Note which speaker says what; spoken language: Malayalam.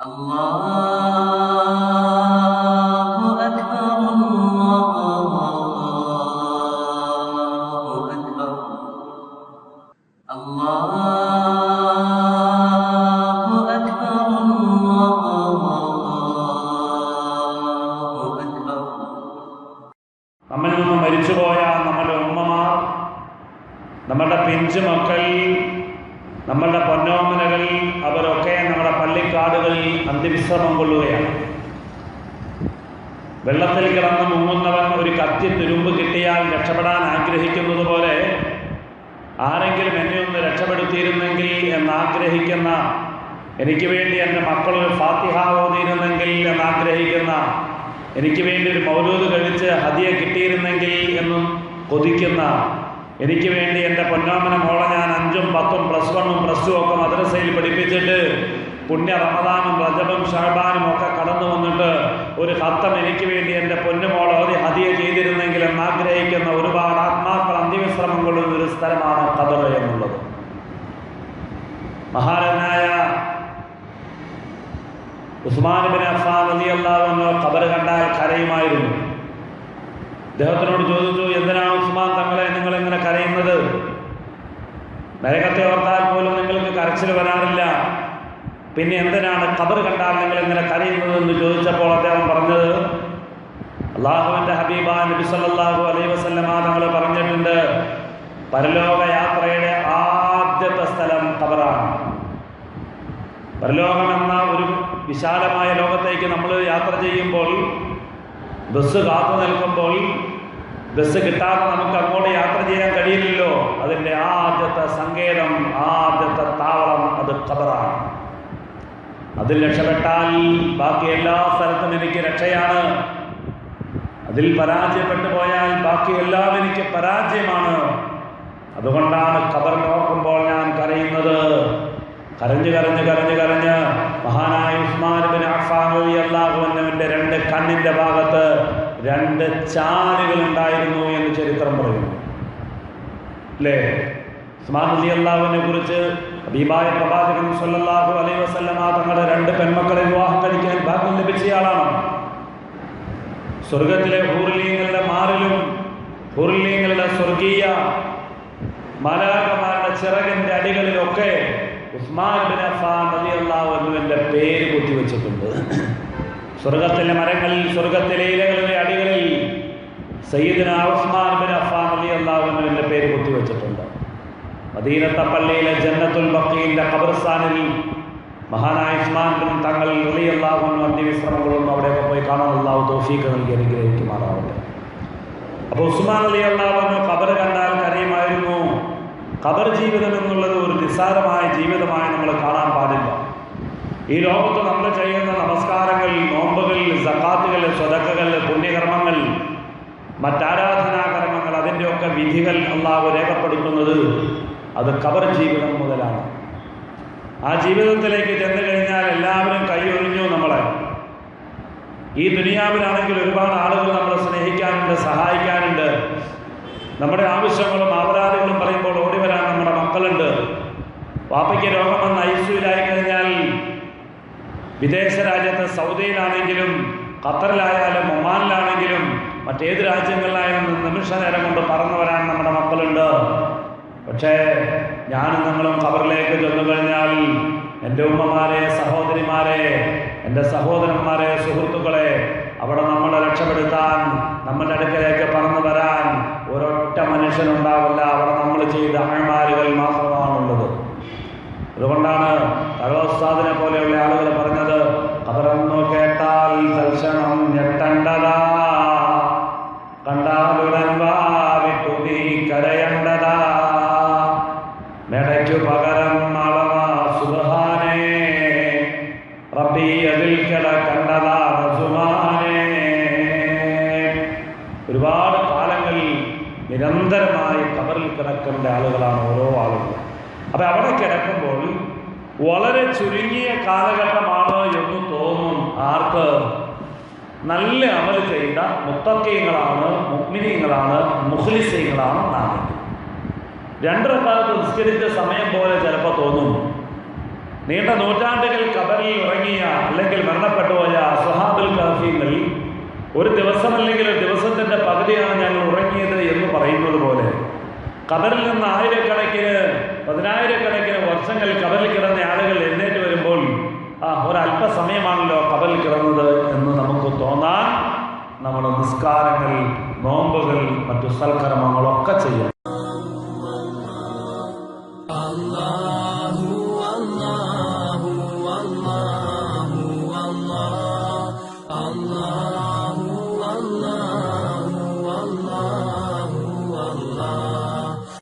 Speaker 1: الله أكبر الله أكبر الله أكبر الله أكبر
Speaker 2: നമ്മിൽ നിന്ന് മരിച്ചുപോയ നമ്മുടെ ഉമ്മമാർ നമ്മളുടെ പിഞ്ചു മക്കൾ നമ്മളുടെ പൊന്നോമനകളിൽ അവരൊക്കെ നമ്മുടെ പള്ളിക്കാടുകളിൽ അന്ത്യവിശ്രമം കൊള്ളുകയാണ്. വെള്ളത്തിൽ കിടന്ന് മുങ്ങുന്നവൻ ഒരു കത്തി തുരുമ്പ് കിട്ടിയാൽ രക്ഷപ്പെടാൻ ആഗ്രഹിക്കുന്നത് പോലെ ആരെങ്കിലും എന്നെ ഒന്ന് രക്ഷപ്പെടുത്തിയിരുന്നെങ്കിൽ എന്നാഗ്രഹിക്കുന്ന എനിക്ക് വേണ്ടി എന്റെ മക്കളൊരു ഫാത്തിഹ ഓതിയിരുന്നെങ്കിൽ എന്നാഗ്രഹിക്കുന്ന എനിക്ക് വേണ്ടി ഒരു മൗലൂദ് കഴിച്ച് ഹതിയെ കിട്ടിയിരുന്നെങ്കിൽ എന്നും കൊതിക്കുന്ന എനിക്ക് വേണ്ടി എന്റെ പൊന്നാമന മോളെ ഞാൻ അഞ്ചും പത്തും പ്ലസ് വണ്ണും പ്ലസ് ടു ഒക്കെ മദ്രസയിൽ പഠിപ്പിച്ചിട്ട് പുണ്യ റമദാനും റജബും ഷഹബാനും ഒക്കെ കടന്നു വന്നിട്ട് ഒരു ഹത്തം എനിക്ക് വേണ്ടി എന്റെ പൊന്നുമോൾ ഓതി ഹദിയ ചെയ്തിരുന്നെങ്കിൽ എന്നാഗ്രഹിക്കുന്ന ഒരുപാട് ആത്മാക്കൾ അന്തിമശ്രമം കൊള്ളുന്ന ഒരു സ്ഥലമാണ് കഥ എന്നുള്ളത്. മഹാരനായ ഉസ്മാൻ ബിൻ അഫ്ഫാൻ അലി അള്ളാഹു കബറ് കണ്ടാൽ കരയുമായിരുന്നു. അദ്ദേഹത്തിനോട് ചോദിച്ചു എന്തിനാണ് ഉസ്മാൻ തങ്ങളെ നിങ്ങൾ ഇങ്ങനെ കരയുന്നത്? നരകത്തെ ഓർത്താൽ പോലും നിങ്ങൾക്ക് കരച്ചിൽ വരാറില്ല. പിന്നെ എന്തിനാണ് കബർ കണ്ടാൽ നിങ്ങൾ ഇങ്ങനെ കരയുന്നത്? എന്ന് ചോദിച്ചപ്പോൾ അദ്ദേഹം പറഞ്ഞത് അള്ളാഹുവിന്റെ ഹബീബ നബി സല്ലാഹു അലൈ വസല്ലമ തങ്ങൾ പറഞ്ഞിട്ടുണ്ട് പരലോക യാത്രയുടെ ആദ്യത്തെ സ്ഥലം കബറാണ് പരലോകമെന്ന ഒരു വിശാലമായ ലോകത്തേക്ക് നമ്മൾ യാത്ര ചെയ്യുമ്പോൾ ബസ് കാത്തു നിൽക്കുമ്പോൾ ബസ് കിട്ടാതെ നമുക്ക് അങ്ങോട്ട് യാത്ര ചെയ്യാൻ കഴിയില്ലല്ലോ. അതിന്റെ ആദ്യത്തെ സങ്കേതം ആദ്യത്തെ താവളം അത് ഖബറാണ്. അതിൽ രക്ഷപ്പെട്ടാൽ ബാക്കി എല്ലാ സ്ഥലത്തും എനിക്ക് രക്ഷയാണ്. അതിൽ പരാജയപ്പെട്ടു പോയാൽ ബാക്കി എല്ലാം എനിക്ക് പരാജയമാണ്. അതുകൊണ്ടാണ് ഖബർ നോക്കുമ്പോൾ ഞാൻ കരയുന്നത്. കരഞ്ഞ് കരഞ്ഞ് കരഞ്ഞ് കരഞ്ഞ് മഹാനായ ഉസ്മാൻ ബിൻ അഫ്ഫാൻ അൻഹുവിന്റെ രണ്ട് കണ്ണിന്റെ ഭാഗത്ത് രണ്ട് ചാലുകൾ ഉണ്ടായിരുന്നു എന്ന് ചരിത്രം പറയുന്നു. അല്ലേ? ഉസ്മാൻ അള്ളാഹുവിനെ കുറിച്ച് ഹബീബായ പ്രവാചകൻ സല്ലല്ലാഹു അലൈഹി വസല്ലമ തങ്ങളുടെ രണ്ട് പെൺമക്കളെ വിവാഹം കഴിക്കാൻ ഭാഗ്യം ലഭിച്ചയാളാണ്. സ്വർഗത്തിലെ ഹൂർലീങ്ങളുടെ മാറിലും ഹൂർലീങ്ങളുടെ സ്വർഗീയ മലാകമാരുടെ ചിറകിന്റെ അടികളിലൊക്കെ ഉസ്മാൻ ബിൻ അഫാൻ അലി അള്ളാഹു അൻഹുവിന്റെ പേര് കുത്തിവെച്ചിട്ടുണ്ട്. സ്വർഗത്തിലെ മരങ്ങളിൽ സ്വർഗത്തിലെ ഇലകളുടെ അടികളിൽ സയ്യിദിന് ഉസ്മാൻ ബിൻ അഫാൻ അലി അൻഹുവിന്റെ പേര് കുത്തിവെച്ചിട്ടുണ്ട്. മദീനത്തെ പള്ളിയിലെ ജന്നത്തുൽ ബഖീന്റെ ഖബർസ്ഥാനിൽ മഹാനായ ഉസ്മാൻ ബിൻ തങ്ങൾ റളിയല്ലാഹു അൻഹു അന്ത്യവിശ്രമങ്ങളൊന്നും അവിടെയൊക്കെ പോയി കാണാൻ അള്ളാഹു തൗഫീഖ് നൽകി അനുഗ്രഹിക്കുമാറാവട്ടെ. അപ്പോൾ ഉസ്മാൻ അലി അള്ളാഹുവിന് ഖബർ കണ്ടാൽ കരയുമായിരുന്നു ഖബർ ജീവിതം എന്നുള്ളത് ഒരു നിസ്സാരമായ ജീവിതമായി നമ്മൾ കാണാൻ ഈ ലോകത്ത് നമ്മൾ ചെയ്യുന്ന നമസ്കാരങ്ങൾ നോമ്പുകൾ സക്കാത്തുകൾ സ്വതക്കകൾ പുണ്യകർമ്മങ്ങൾ മറ്റാരാധനാകർമ്മങ്ങൾ അതിന്റെയൊക്കെ വിധികൾ അള്ളാഹു രേഖപ്പെടുത്തുന്നത് അത് കവർ ജീവിതം മുതലാണ്. ആ ജീവിതത്തിലേക്ക് ചെന്നു കഴിഞ്ഞാൽ എല്ലാവരും കൈയൊഴിഞ്ഞു നമ്മളെ. ഈ ദുനിയാവിലാണെങ്കിൽ ഒരുപാട് ആളുകൾ നമ്മളെ സ്നേഹിക്കാനുണ്ട് സഹായിക്കാനുണ്ട്. നമ്മുടെ ആവശ്യങ്ങളും ആപരാധികളും പറയുമ്പോൾ ഓടി വരാൻ നമ്മുടെ മക്കളുണ്ട്. വാപ്പയ്ക്ക് രോഗം വന്ന് ഐസിയുലായി കഴിഞ്ഞാൽ വിദേശ രാജ്യത്ത് സൗദിയിലാണെങ്കിലും ഖത്തറിലായാലും ഒമാനിലാണെങ്കിലും മറ്റേത് രാജ്യങ്ങളിലായാലും നിമിഷ നേരം കൊണ്ട് പറന്നു വരാൻ നമ്മുടെ മക്കളുണ്ട്. പക്ഷേ ഞാനും നിങ്ങളും ഖബറിലേക്ക് ചെന്നു കഴിഞ്ഞാൽ എന്റെ ഉമ്മമാരെ സഹോദരിമാരെ എന്റെ സഹോദരന്മാരെ സുഹൃത്തുക്കളെ അവിടെ നമ്മളെ രക്ഷപ്പെടുത്താൻ നമ്മുടെ അടുക്കലേക്ക് പറന്നു വരാൻ ഒരൊറ്റ മനുഷ്യനുണ്ടാവില്ല. അവിടെ നമ്മൾ ചെയ്ത അഴമാരുകൾ മാത്രമാണുള്ളത്. അതുകൊണ്ടാണ് തഴോസ്താദിനെ പോലെയുള്ള ആളുകൾ മെടയ്ക്കു പകരം അളവാ സുബഹാനേ. റബ്ബി അതിൽ കിടക്കണ്ടതാണ് സുമാനേ ഒരുപാട് കാലങ്ങളിൽ നിരന്തരമായി കബറിൽ കിടക്കേണ്ട ആളുകളാണ് ഓരോ ആളുകൾ അപ്പം അവിടെ കിടക്കുമ്പോൾ വളരെ ചുരുങ്ങിയ കാലഘട്ടമാണ് എന്ന് തോന്നും ആർക്ക്? നല്ല അമൽ ചെയ്ത മുത്തക്കീങ്ങളാണ് മുഗ്മിനീങ്ങളാണ് മുഖ്ലിസീങ്ങളാണ് രണ്ടരക്കാലത്ത് നിസ്കരിച്ച സമയം പോലെ ചിലപ്പോൾ തോന്നും. നീണ്ട നൂറ്റാണ്ടുകൾ കബറിൽ ഉറങ്ങിയ അല്ലെങ്കിൽ മരണപ്പെട്ടു പോയ സുഹാബുൽ കാഫിങ്ങൾ ഒരു ദിവസമല്ലെങ്കിൽ ഒരു ദിവസത്തിന്റെ പകുതിയാണ് ഞങ്ങൾ ഉറങ്ങിയത് എന്ന് പറയുന്നത് പോലെ. കബറിൽ നിന്ന് ആയിരക്കണക്കിന് പതിനായിരക്കണക്കിന് വർഷങ്ങൾ കബറിൽ കിടന്ന ആളുകൾ എഴുന്നേറ്റ് വരുമ്പോൾ ആ ഒരല്പസമയമാണല്ലോ കബറിൽ കിടന്നത് എന്ന് നമുക്ക് തോന്നാൻ നമ്മൾ നിസ്കാരങ്ങൾ നോമ്പുകൾ മറ്റു സൽക്കർമ്മങ്ങളൊക്കെ ചെയ്യാം.